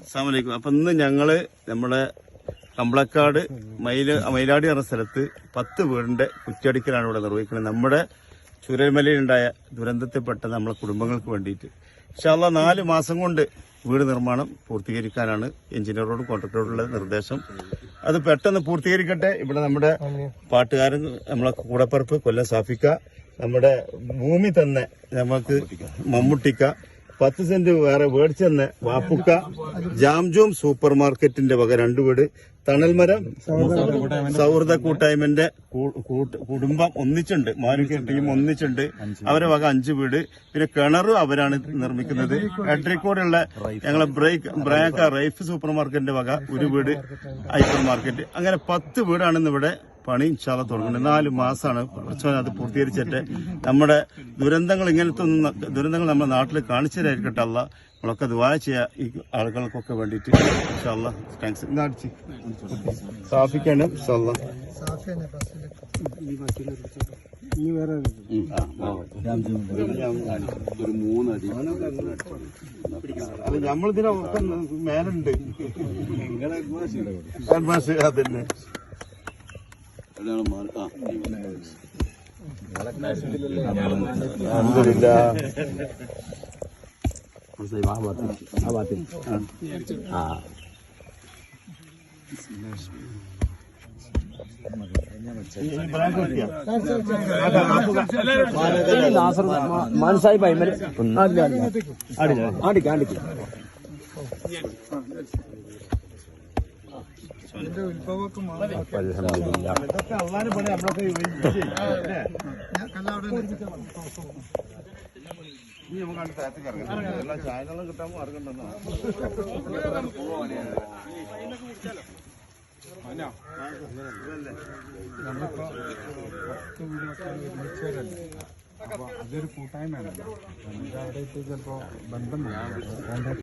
അസ്സാമലൈക്കും അപ്പൊ ഇന്ന് ഞങ്ങൾ നമ്മുടെ കമ്പളക്കാട് മയിൽ മയിലാടി എന്ന സ്ഥലത്ത് പത്ത് വീടിന്റെ കുറ്റിയടിക്കലാണ് ഇവിടെ നിർവഹിക്കുന്നത്. നമ്മുടെ ചുരൽമലയിലുണ്ടായ ദുരന്തത്തിൽപ്പെട്ട നമ്മളെ കുടുംബങ്ങൾക്ക് വേണ്ടിയിട്ട്. ഇൻഷാല്ല നാല് മാസം കൊണ്ട് വീട് നിർമ്മാണം പൂർത്തീകരിക്കാനാണ് എഞ്ചിനീയറോട് കോൺട്രാക്ടറോടുള്ള നിർദ്ദേശം. അത് പെട്ടെന്ന് പൂർത്തീകരിക്കട്ടെ. ഇവിടെ നമ്മുടെ പാട്ടുകാരൻ നമ്മളെ കൂടപ്പറപ്പ് കൊല്ലം സാഫിക്ക നമ്മുടെ ഭൂമി തന്നെ നമുക്ക് മമ്മൂട്ടിക്ക. പത്ത് സെന്റ് വേറെ മേടിച്ചെന്ന് വാപ്പുക്ക ജാംജോം സൂപ്പർ മാർക്കറ്റിന്റെ വക രണ്ടു വീട്. തണൽമരം സൗഹൃദ കൂട്ടായ്മന്റെ കുടുംബം ഒന്നിച്ചുണ്ട്. മാനുക്ക ടീം ഒന്നിച്ചുണ്ട്. അവരെ വക അഞ്ച് വീട്. പിന്നെ കിണറും അവരാണ് നിർമ്മിക്കുന്നത്. എട്രിക്കോടുള്ള ഞങ്ങളെ ബ്രേക്ക് ബ്രേക്ക റൈഫ് സൂപ്പർ മാർക്കറ്റിന്റെ വക ഒരു വീട് ഹൈപ്പർ മാർക്കറ്റ് അങ്ങനെ പത്ത് വീടാണ് ഇന്ന് ഇവിടെ പണി ഇൻഷാല്ല തുടങ്ങുന്നത് നാല് മാസമാണ് കുറച്ചോനെ അത് പൂർത്തീകരിച്ചിട്ട് നമ്മുടെ ദുരന്തങ്ങൾ ഇങ്ങനത്തെ ഒന്നും ദുരന്തങ്ങൾ നമ്മുടെ നാട്ടിൽ കാണിച്ചതായിരിക്കട്ടെ അല്ല നമ്മളൊക്കെ ദുവാ ചെയ്യാ ഈ ആളുകൾക്കൊക്കെ വേണ്ടിയിട്ട്. ഇൻഷാല്ല താങ്ക്സ് നാടിച്ച് സാഫിക്കാണ് ഇൻഷാല്ല ഒരു മൂന്നടി. അത് നമ്മളിതിനൊക്കെ മേലുണ്ട്. അഡ്വാൻസ് അതന്നെ അതാണ് മാറി ആ അൽഹംദുലില്ലാ. ഈ ബ്രാൻഡ് കിട്ടിയോ? മാനസായി പൈമൽ ആടിക്ക ആടിക്ക ഇതൊക്കെ ഇനി നമുക്ക്. എല്ലാം അതൊരു കൂട്ടായ്മയാണ്. നമുക്ക് അവിടെ ചിലപ്പോ ബന്ധം